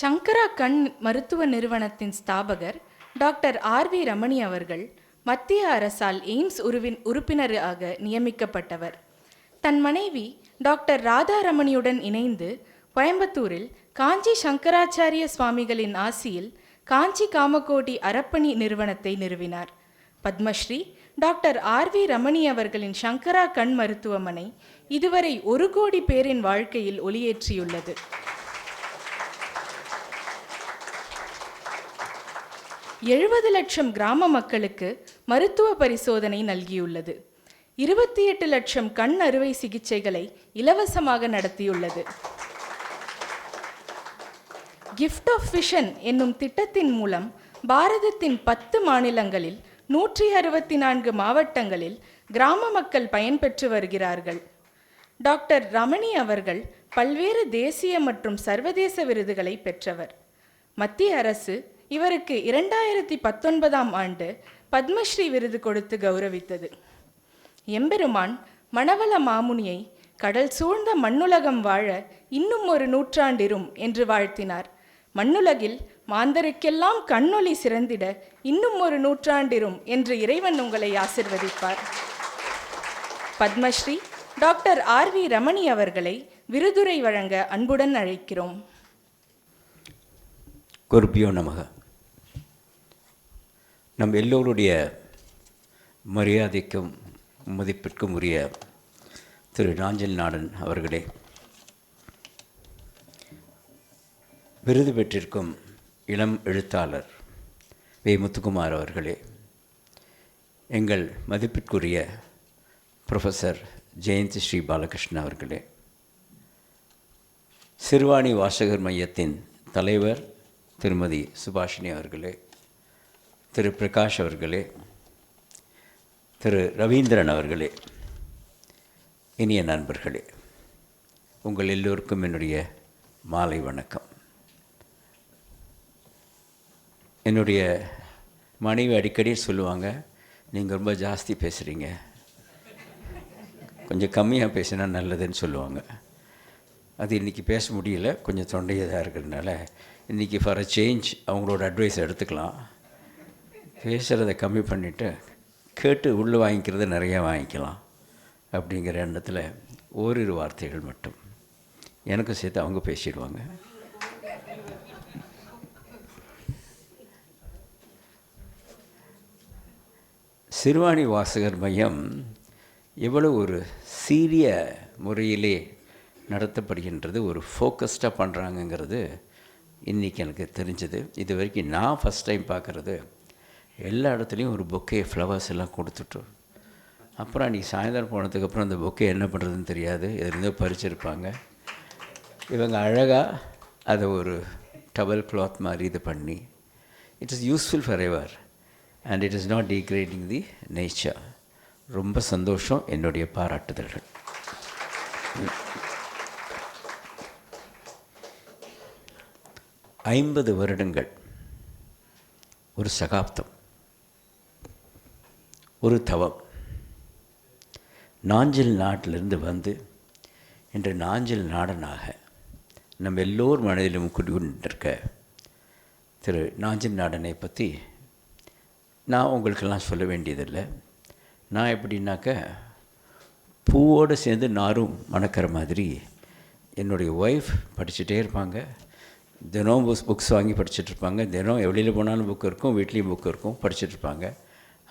சங்கரா கண் மருத்துவ நிறுவனத்தின் ஸ்தாபகர் டாக்டர் ஆர் வி ரமணி அவர்கள் மத்திய அரசால் எய்ம்ஸ் உருவின் உறுப்பினராக நியமிக்கப்பட்டவர். தன் மனைவி டாக்டர் ராதாரமணியுடன் இணைந்து கோயம்புத்தூரில் காஞ்சி சங்கராச்சாரிய சுவாமிகளின் ஆசியில் காஞ்சி காமகோடி அறப்பணி நிறுவனத்தை நிறுவினார். Padma Shri doctor R V Ramani அவர்களின் சங்கரா கண் மருத்துவமனை இதுவரை ஒரு கோடி பேரின் வாழ்க்கையில் ஒளியேற்றியுள்ளது. எழுபது லட்சம் கிராம மக்களுக்கு மருத்துவ பரிசோதனை நல்கியுள்ளது. இருபத்தி எட்டு லட்சம் கண் அறுவை சிகிச்சைகளை இலவசமாக நடத்தியுள்ளது. கிஃப்ட் ஆஃப் விஷன் என்னும் திட்டத்தின் மூலம் பாரதத்தின் பத்து மாநிலங்களில் நூற்றி அறுபத்தி நான்கு மாவட்டங்களில் கிராம மக்கள் பயன்பெற்று வருகிறார்கள். டாக்டர் ரமணி அவர்கள் பல்வேறு தேசிய மற்றும் சர்வதேச விருதுகளை பெற்றவர். மத்திய அரசு இவருக்கு இரண்டாயிரத்தி பத்தொன்பதாம் ஆண்டு பத்மஸ்ரீ விருது கொடுத்து கௌரவித்தது. எம்பெருமான் மணவள மாமுனியை கடல் சூழ்ந்த மண்ணுலகம் வாழ இன்னும் ஒரு நூற்றாண்டிரும் என்று வாழ்த்தினார். மண்ணுலகில் மாந்தருக்கெல்லாம் கண்ணொளி சிறந்திட இன்னும் ஒரு நூற்றாண்டிரும் என்று இறைவன் உங்களை ஆசிர்வதிப்பார். Padma Shri doctor R V Ramani அவர்களை விருதுரை வழங்க அன்புடன் அழைக்கிறோம். குருப்பியோ நமக. நம் எல்லோருடைய மரியாதைக்கும் மதிப்பிற்கும் உரிய திரு ராஞ்சல் நாடன் அவர்களே விருது பெற்றிருக்கும் இளம் எழுத்தாளர் வே. முத்துக்குமார் அவர்களே எங்கள் மதிப்பிற்குரிய ப்ரொஃபஸர் ஜெயந்தி ஸ்ரீ பாலகிருஷ்ணன் அவர்களே சிறுவாணி வாசகர் மையத்தின் தலைவர் திருமதி சுபாஷினி அவர்களே திரு பிரகாஷ் அவர்களே திரு ரவீந்திரன் அவர்களே இனிய நண்பர்களே உங்கள் எல்லோருக்கும் என்னுடைய மாலை வணக்கம். என்னுடைய மனைவி அடிக்கடி சொல்லுவாங்க நீங்கள் ரொம்ப ஜாஸ்தி பேசுகிறீங்க கொஞ்சம் கம்மியாக பேசினா நல்லதுன்னு சொல்லுவாங்க. அது இன்றைக்கி பேச முடியல கொஞ்சம் தொண்டையதாக இருக்கிறதுனால இன்றைக்கி ஃபார் அ சேஞ்ச் அவங்களோட அட்வைஸ் எடுத்துக்கலாம். பேசுகிறத கம்மி பண்ணிவிட்டு கேட்டு உள்ளே வாங்கிக்கிறத நிறையா வாங்கிக்கலாம் அப்படிங்கிற எண்ணத்தில் ஓரிரு வார்த்தைகள் மட்டும். எனக்கும் சேர்த்து அவங்க பேசிடுவாங்க. சிறுவாணி வாசகர் மையம் எவ்வளோ ஒரு சீரிய முறையிலே நடத்தப்படுகின்றது ஒரு ஃபோக்கஸ்டாக பண்ணுறாங்கங்கிறது இன்றைக்கி எனக்கு தெரிஞ்சது. இது வரைக்கும் நான் ஃபஸ்ட் டைம் பார்க்குறது எல்லா இடத்துலையும் ஒரு பொக்கே ஃப்ளவர்ஸ் எல்லாம் கொடுத்துட்டு. அப்புறம் அன்றைக்கி சாயந்தரம் போனதுக்கப்புறம் அந்த பொக்கே என்ன பண்ணுறதுன்னு தெரியாது. எதுலேருந்தோ பறிச்சிருப்பாங்க. இவங்க அழகாக அதை ஒரு டவல் கிளாத் மாதிரி இது பண்ணி it is useful for ever and it is not degrading the nature ரொம்ப சந்தோஷம் என்னுடைய பாராட்டுதல்கள். ஐம்பது வருடங்கள் ஒரு சகாப்தம். ஒரு தவம். நாஞ்சில் நாட்டிலிருந்து வந்து இன்று நாஞ்சில் நாடனாக நம்ம எல்லோர் மனதிலும் குடிக்கொண்டிருக்க திரு நாஞ்சில் நாடனை பற்றி நான் உங்களுக்கெல்லாம் சொல்ல வேண்டியதில்லை. நான் எப்படின்னாக்க பூவோடு சேர்ந்து நாரும் மணக்கிற மாதிரி என்னுடைய ஒய்ஃப் படிச்சுட்டே இருப்பாங்க. தினம் புக்ஸ் புக்ஸ் வாங்கி படிச்சுட்ருப்பாங்க தினம் வெளியில் போனாலும் புக் இருக்கும். வீட்லேயும் புக் இருக்கும். படிச்சுட்ருப்பாங்க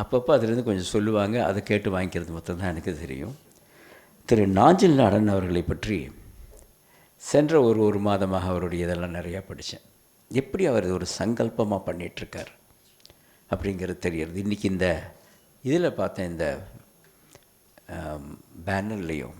அப்பப்போ அதுலேருந்து கொஞ்சம் சொல்லுவாங்க அதை கேட்டு வாங்கிக்கிறது மொத்தம் தான் எனக்கு தெரியும். திரு நாஞ்சில் நாடன் அவர்களை பற்றி சென்ற ஒரு ஒரு மாதமாக அவருடைய இதெல்லாம் நிறையா படித்தேன். எப்படி அவர் ஒரு சங்கல்பமாக பண்ணிகிட்ருக்கார் அப்படிங்கிறது தெரிகிறது. இன்றைக்கி இந்த இதில் பார்த்தேன் இந்த பேனர்லேயும்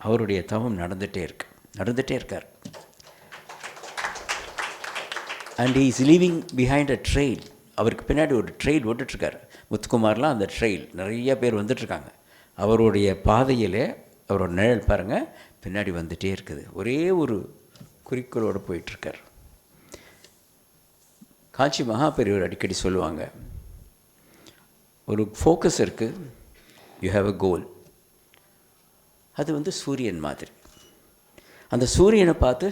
அவருடைய தவம் நடந்துகிட்டே இருக்கு நடந்துகிட்டே இருக்கார். And is leaving behind a trail அவருக்கு பின்னாடி ஒரு ட்ரெயில் ஓட்டுட்ருக்கார் முத்துக்குமார்லாம் அந்த ட்ரெயில் நிறைய பேர் வந்துட்டுருக்காங்க. அவருடைய பாதையிலே அவரோட நிழல் பாருங்கள் பின்னாடி வந்துகிட்டே இருக்குது. ஒரே ஒரு குறிக்கோளோடு போயிட்டுருக்கார். காஞ்சி மகாபெரியவர் அடிக்கடி சொல்லுவாங்க ஒரு ஃபோக்கஸ் இருக்குது யூ ஹாவ் அ கோல் அது வந்து சூரியன் மாதிரி. அந்த சூரியனை பார்த்து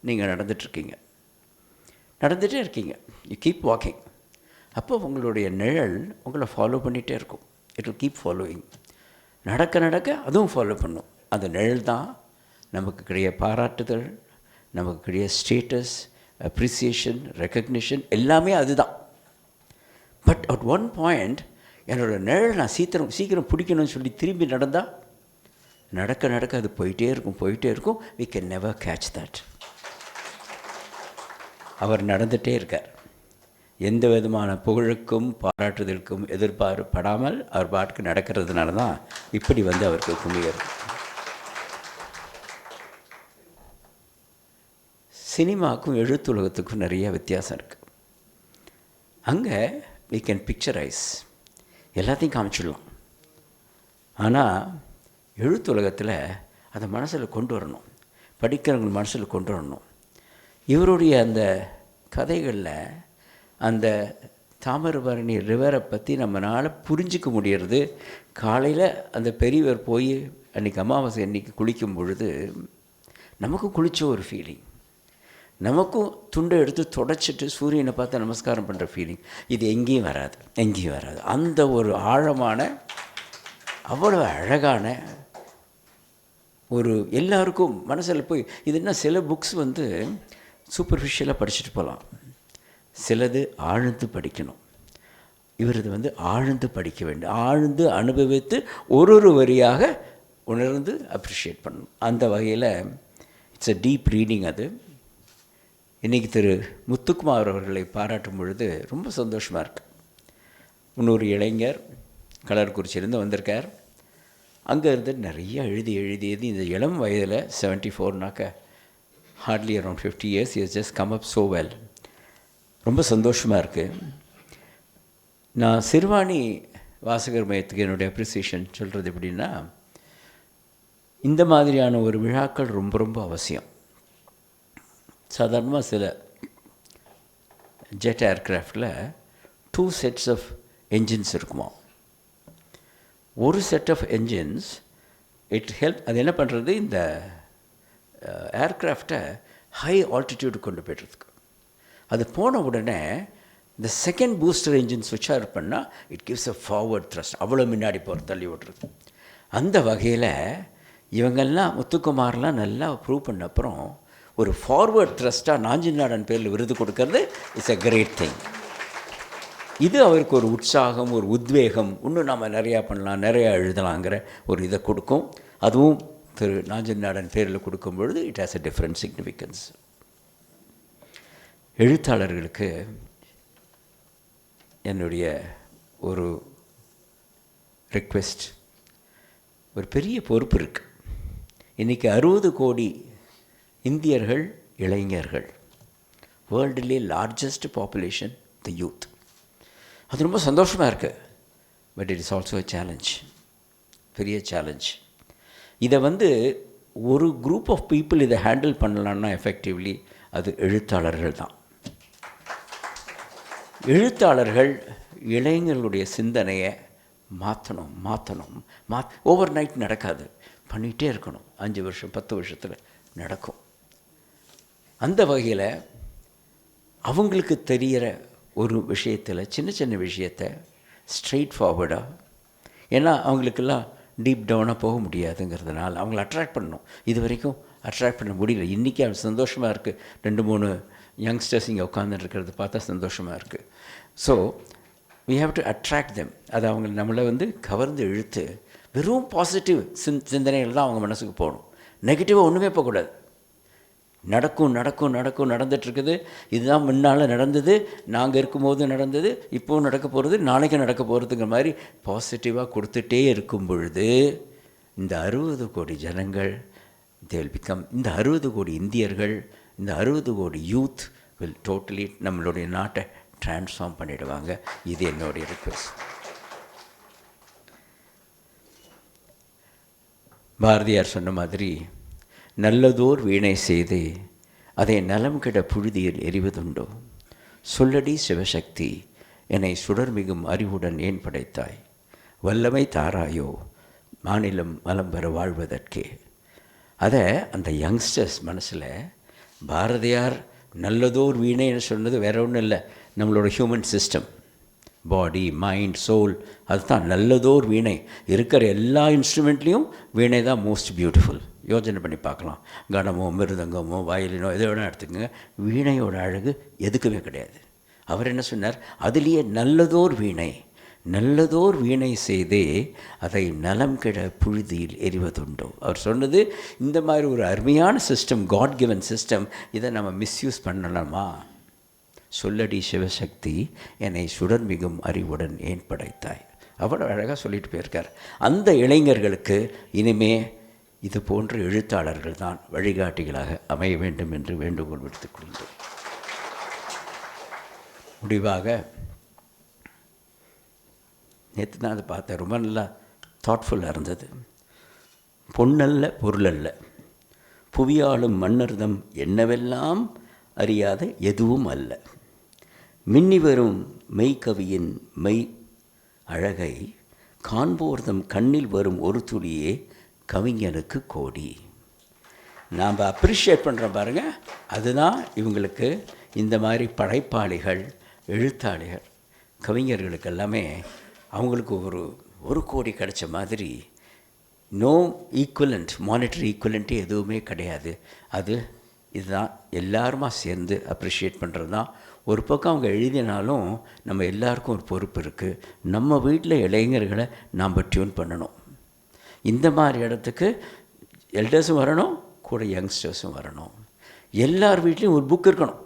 நீங்கள் நடந்துட்டுருக்கீங்க. நடந்துகிட்டே இருக்கீங்க. யூ கீப் வாக்கிங் அப்போ உங்களுடைய நிழல் உங்களை ஃபாலோ பண்ணிகிட்டே இருக்கும். இட் வில் கீப் ஃபாலோயிங் நடக்க நடக்க அதுவும் ஃபாலோ பண்ணும். அந்த நிழல் தான். நமக்கு கிடைய பாராட்டுதல் நமக்கு கிடைய ஸ்டேட்டஸ் அப்ரிசியேஷன் ரெக்கக்னிஷன் எல்லாமே அதுதான். பட் அட் ஒன் பாயிண்ட் என்னோடய நிழல் நான் சீக்கிரம் சீக்கிரம் பிடிக்கணும்னு சொல்லி திரும்பி நடந்தால் நடக்க நடக்க அது போயிட்டே இருக்கும் போயிட்டே இருக்கும். We can never catch that அவர் நடந்துகிட்டே இருக்கார். எந்த விதமான புகழுக்கும் பாராட்டுதலுக்கும் எதிர்பார்ப்படாமல் அவர் பாட்டுக்கு நடக்கிறதுனால தான் இப்படி வந்து அவருக்கு குமியர் சினிமாவுக்கும் எழுத்துலகத்துக்கும் நிறைய வித்தியாசம் இருக்குது அங்கே வி கேன் பிக்சரைஸ் எல்லாத்தையும் காமிச்சிடலாம். ஆனால் எழுத்துலகத்தில் அதை மனசில் கொண்டு வரணும். படிக்கிறவங்க மனசில் கொண்டு வரணும். இவருடைய அந்த கதைகளில் அந்த தாமிரபரணி ரிவரை பற்றி நம்மளால் புரிஞ்சிக்க முடியறது. காலையில் அந்த பெரியவர் போய் அன்றைக்கி அமாவாசை அன்றைக்கி குளிக்கும் பொழுது நமக்கும் குளித்த ஒரு ஃபீலிங் நமக்கும் துண்டை எடுத்து தொடச்சிட்டு சூரியனை பார்த்து நமஸ்காரம் பண்ணுற ஃபீலிங் இது எங்கேயும் வராது. எங்கேயும் வராது. அந்த ஒரு ஆழமான அவ்வளோ அழகான ஒரு எல்லாருக்கும் மனசில் போய் இது என்ன சில புக்ஸ் வந்து சூப்பர்ஃபிஷியலாக படிச்சுட்டு போகலாம் சிலது ஆழ்ந்து படிக்கணும். இவரது வந்து ஆழ்ந்து படிக்க வேண்டும். ஆழ்ந்து அனுபவித்து ஒரு ஒரு வரியாக உணர்ந்து அப்ரிஷியேட் பண்ணணும். அந்த வகையில் இட்ஸ் அ டீப் ரீடிங் அது. இன்றைக்கி திரு முத்துக்குமார் அவர்களை பாராட்டும் பொழுது ரொம்ப சந்தோஷமாக இருக்குது இன்னொரு இளைஞர் கலர்குறிச்சியிலேருந்து வந்திருக்கார். அங்கே இருந்து நிறைய எழுதி எழுதியது. இந்த இளம் வயதில் seventy ஃபோர்னாக்க hardly around fifty years is just come up so well ரொம்ப சந்தோஷமாக இருக்குது நான் சிறுவாணி வாசகர் மையத்துக்கு என்னுடைய அப்ரிசியேஷன் சொல்கிறது எப்படின்னா இந்த மாதிரியான ஒரு விழாக்கள் ரொம்ப ரொம்ப அவசியம். சாதாரணமாக சில ஜெட் ஏர்க்ராஃப்டில் டூ செட்ஸ் ஆஃப் என்ஜின்ஸ் இருக்குமா? ஒரு set of engines it help அது என்ன பண்ணுறது இந்த ஏர்க்ராஃப்டை ஹை ஆல்டிடியூடு கொண்டு போய்ட்டுருக்கு அது போன உடனே இந்த செகண்ட் பூஸ்டர் இன்ஜின் சுவிட்ச் ஆஃப் பண்ணால் it gives a forward thrust அவ்வளோ முன்னாடி போகிற தள்ளி விட்றது அந்த வகையில் இவங்கெல்லாம் முத்துக்குமார்லாம் நல்லா ப்ரூவ் பண்ண அப்புறம் ஒரு ஃபார்வர்ட் த்ரஸ்ட்டாக நாஞ்சிநாடன் பேரில் விருது கொடுக்கறது இட்ஸ் அ கிரேட் திங் இது அவருக்கு ஒரு உற்சாகம் ஒரு உத்வேகம். இன்னும் நம்ம நிறையா பண்ணலாம் நிறையா எழுதலாங்கிற ஒரு இதை கொடுக்கும். அதுவும் திரு நாஞ்சிநாடன் பேரில் கொடுக்கும் பொழுது it has a different significance எழுத்தாளர்களுக்கு என்னுடைய ஒரு ரிக்வெஸ்ட் ஒரு பெரிய பொறுப்பு இருக்குது இன்றைக்கி அறுபது கோடி இந்தியர்கள் இளைஞர்கள் வேர்ல்டுலே லார்ஜஸ்ட் பாப்புலேஷன் த யூத் அது ரொம்ப சந்தோஷமாக இருக்குது but it is also a challenge பெரிய சேலஞ்ச் இதை வந்து ஒரு குரூப் ஆஃப் பீப்புள் இதை ஹேண்டில் பண்ணலான்னா எஃபெக்டிவ்லி அது எழுத்தாளர்கள் தான். எழுத்தாளர்கள் இளைஞர்களுடைய சிந்தனையை மாற்றணும் மாற்றணும் மா ஓவர் நைட் நடக்காது. பண்ணிகிட்டே இருக்கணும். அஞ்சு வருஷம் பத்து வருஷத்தில் நடக்கும். அந்த வகையில் அவங்களுக்கு தெரிகிற ஒரு விஷயத்தில் சின்ன சின்ன விஷயத்தை ஸ்ட்ரெயிட் ஃபார்வர்டாக ஏன்னா அவங்களுக்கெல்லாம் டீப் டவுனாக போக முடியாதுங்கிறதுனால அவங்கள அட்ராக்ட் பண்ணணும். இது வரைக்கும் அட்ராக்ட் பண்ண முடியல. இன்றைக்கி அவன் சந்தோஷமாக இருக்குது ரெண்டு மூணு யங்ஸ்டர்ஸ் இங்கே உட்காந்துட்டு பார்த்தா சந்தோஷமாக இருக்குது so we have to attract them அது அவங்க நம்மளை வந்து கவர்ந்து இழுத்து வெறும் பாசிட்டிவ் சிந் சிந்தனைகள் தான் அவங்க மனசுக்கு போகணும். நெகட்டிவாக ஒன்றுமே போகக்கூடாது. நடக்கும் நடக்கும் நடக்கும் நடந்துகிட்ருக்குது இதுதான் முன்னால் நடந்தது நாங்கள் இருக்கும்போது நடந்தது இப்போவும் நடக்க போகிறது நாளைக்கு நடக்க போகிறதுங்கிற மாதிரி பாசிட்டிவாக கொடுத்துட்டே இருக்கும் பொழுது இந்த அறுபது கோடி ஜனங்கள் தேல் வில் இந்த அறுபது கோடி இந்தியர்கள் இந்த அறுபது கோடி யூத் வில் டோட்டலி நம்மளுடைய நாட்டை ட்ரான்ஸ்ஃபார்ம் பண்ணிடுவாங்க. இது என்னுடைய ரிக்வெஸ்ட் பாரதியார் சொன்ன மாதிரி நல்லதோர் வீணை செய்து அதை நலம் கெட புழுதியில் எறிவதுண்டோ சொல்லடி சிவசக்தி என்னை சுடர்மிகும் அறிவுடன் ஏன் படைத்தாய்? வல்லமை தாராயோ மாநிலம் மலம் பெற வாழ்வதற்கே. அதை அந்த யங்ஸ்டர்ஸ் மனசில் பாரதியார் நல்லதோர் வீணைன்னு சொன்னது வேற ஒன்றும் இல்லை. நம்மளோட human system body mind soul அதுதான் நல்லதோர் வீணை. இருக்கிற எல்லா இன்ஸ்ட்ருமெண்ட்லேயும் வீணை தான் மோஸ்ட் பியூட்டிஃபுல் யோசனை பண்ணி பார்க்கலாம். கனமோ மிருதங்கமோ வயலினோ எதை வேணால் எடுத்துக்கோங்க. வீணையோட அழகு எதுக்குமே கிடையாது. அவர் என்ன சொன்னார்? அதுலேயே நல்லதோர் வீணை. நல்லதோர் வீணை செய்தே அதை நலம் கெட புழுதியில் எறிவதுண்டோ. அவர் சொன்னது இந்த மாதிரி ஒரு அருமையான சிஸ்டம் காட் கிவன் சிஸ்டம் இதை நம்ம மிஸ்யூஸ் பண்ணலாமா? சொல்லடி சிவசக்தி என்னை சுடர்மிகும் அறிவுடன் ஏன் படைத்தாய்? அவ்வளோ அழகாக சொல்லிட்டு போயிருக்கார். அந்த இளைஞர்களுக்கு இனிமே இது போன்ற எழுத்தாளர்கள் தான் வழிகாட்டிகளாக அமைய வேண்டும் என்று வேண்டுகோள் விடுத்துக் கொள்கிறேன். முடிவாக நேற்று தான் அதை பார்த்தேன். ரொம்ப நல்லா தாட்ஃபுல்லாக இருந்தது. பொன்னல்ல பொருளல்ல. புவியாளும் மன்னர்தம் என்னவெல்லாம் அறியாத எதுவும் அல்ல. மின்னி வரும் மெய்கவியின் மெய் அழகை காண்போர்தம் கண்ணில் வரும் ஒரு துளியே கவிஞனுக்கு கோடி. நாம் அப்ரிஷியேட் பண்ணுறோம் பாருங்கள் அதுதான் இவங்களுக்கு இந்த மாதிரி படைப்பாளிகள் எழுத்தாளிகள் கவிஞர்களுக்கு எல்லாமே அவங்களுக்கு ஒரு ஒரு கோடி கிடைச்ச மாதிரி நோ ஈக்குவலண்ட் மானிட்டரி ஈக்குவலண்ட்டு எதுவுமே கிடையாது. அது இதுதான் எல்லாருமா சேர்ந்து அப்ரிஷியேட் பண்ணுறது தான். ஒரு பக்கம் அவங்க எழுதினாலும் நம்ம எல்லாருக்கும் ஒரு பொறுப்பு இருக்குது நம்ம வீட்டில் இளைஞர்களை நாம் டியூன் பண்ணணும். இந்த மாதிரி இடத்துக்கு எல்டர்ஸும் வரணும் கூட யங்ஸ்டர்ஸும் வரணும். எல்லார் வீட்லேயும் ஒரு புக் இருக்கணும்.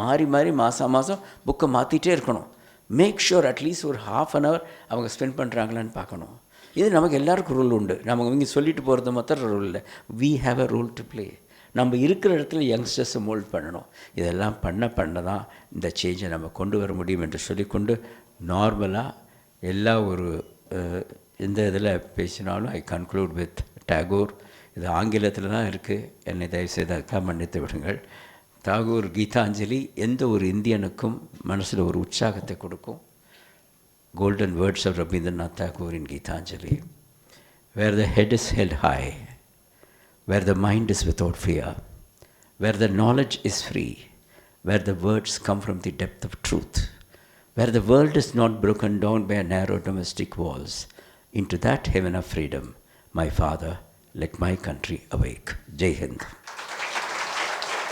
மாறி மாறி மாதம் மாதம் புக்கை மாற்றிட்டே இருக்கணும். மேக் ஷூர் அட்லீஸ்ட் ஒரு ஹாஃப் அன் ஹவர் அவங்க ஸ்பெண்ட் பண்ணுறாங்களான்னு பார்க்கணும். இது நமக்கு எல்லாருக்கும் ரூல் உண்டு. நமக்கு இங்கே சொல்லிட்டு போகிறது மாத்திரம் ரூல் இல்லை. We have a rule to play நம்ம இருக்கிற இடத்துல யங்ஸ்டர்ஸை மோல்ட் பண்ணணும். இதெல்லாம் பண்ண பண்ண தான் இந்த சேஞ்சை நம்ம கொண்டு வர முடியும் என்று சொல்லிக்கொண்டு நார்மலாக எல்லா ஒரு எந்த இதில் பேசினாலும் ஐ கன்க்ளூட் வித் டாகூர் இது ஆங்கிலத்தில் தான் இருக்குது என்னை தயவுசெய்து அதுக்காக மன்னித்து விடுங்கள். தாகூர் கீதாஞ்சலி எந்த ஒரு இந்தியனுக்கும் மனசில் ஒரு உற்சாகத்தை கொடுக்கும் golden words of Rabindranath Tagore in Gitanjali, where the head is held high, where the mind is without fear, where the knowledge is free, where the words come from the depth of truth, where the world is not broken down by narrow domestic walls, into that heaven of freedom, my father, let my country awake. Jai Hind.